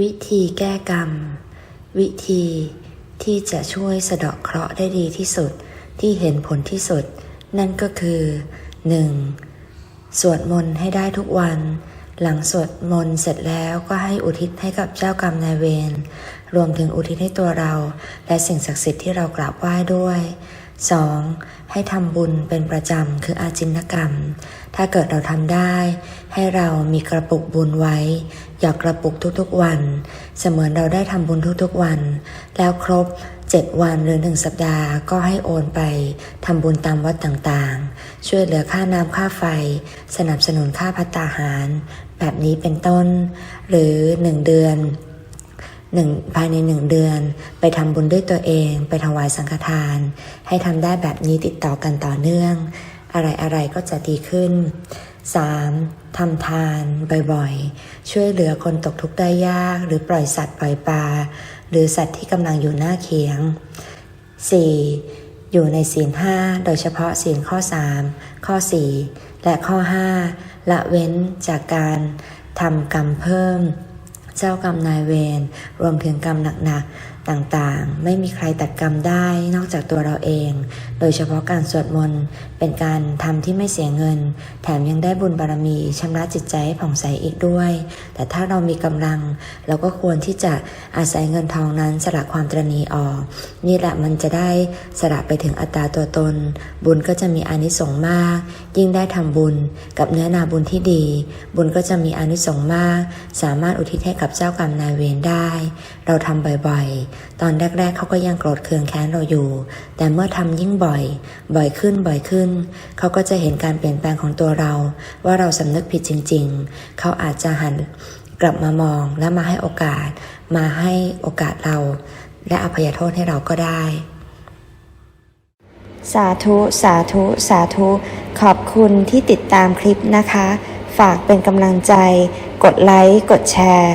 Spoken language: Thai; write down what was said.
วิธีแก้กรรม วิธีที่จะช่วยสะเดาะเคราะห์ได้ดีที่สุดที่เห็นผลที่สุด นั่นก็คือ 1. สวดมนต์ให้ได้ทุกวัน หลังสวดมนต์เสร็จแล้วก็ให้อุทิศให้กับเจ้ากรรมนายเวรรวมถึงอุทิศให้ตัวเรา และสิ่งศักดิ์สิทธิ์ที่เรากราบไหว้ด้วย 2. ให้ทำบุญเป็นประจำคืออาจินกรรม ถ้าเกิดเราทำได้ ให้เรามีกระปุกบุญไว้ หยอกกระปุกทุกๆวัน เสมือนเราได้ทำบุญทุกๆวัน แล้วครบ 7 วันหรือหนึ่งสัปดาห์ก็ให้โอนไปทำบุญตามวัดต่างๆ ช่วยเหลือค่าน้ำค่าไฟ สนับสนุนค่าพัตตาหาร แบบนี้เป็นต้น หรือ 1 เดือน หนึ่งภายในหนึ่งเดือน ไปทำบุญด้วยตัวเอง ไปถวายสังฆทาน ให้ทำได้แบบนี้ติดต่อกันต่อเนื่อง อะไรๆก็จะดีขึ้น 3. ทำทานบ่อยๆ ช่วยเหลือคนตกทุกข์ได้ยาก หรือปล่อยสัตว์ปล่อยปลา หรือสัตว์ที่กำลังอยู่หน้าเคียง 4. อยู่ในศีลห้าโดยเฉพาะศีลข้อ 3 ข้อ 4 และข้อ 5 ละเว้นจากการทำกรรมเพิ่ม เจ้ากรรมนายเวรรวมถึงกรรมหนักๆต่างๆ ไม่มีใครตัดกรรมได้นอกจากตัวเราเอง โดยเฉพาะการสวดมนต์เป็นการทำที่ไม่เสียเงิน แถมยังได้บุญบารมีชำระจิตใจให้ผ่องใสอีกด้วย แต่ถ้าเรามีกำลัง เราก็ควรที่จะอาศัยเงินทองนั้นสละความตรณีออก นี่แหละมันจะได้สละไปถึงอัตราตัวตน บุญก็จะมีอานิสงส์มาก ยิ่งได้ทำบุญกับเนื้อนาบุญที่ดี บุญก็จะมีอานิสงส์มาก สามารถอุทิศให้กับเจ้ากรรมนายเวรได้ เราทำบ่อยๆ ตอนแรกๆเขาก็ยังโกรธเคืองแค้นเราอยู่ แต่เมื่อทำยิ่งบ่อย บ่อยขึ้นบ่อยขึ้น เขาก็จะเห็นการเปลี่ยนแปลงของตัวเรา ว่าเราสำนึกผิดจริง ๆ เขาอาจจะหันกลับมามองและมาให้โอกาส มาให้โอกาสเรา และอภัยโทษให้เราก็ได้สาธุ สาธุ สาธุ ขอบคุณที่ติดตามคลิปนะคะ ฝากเป็นกำลังใจ กดไลค์ กดแชร์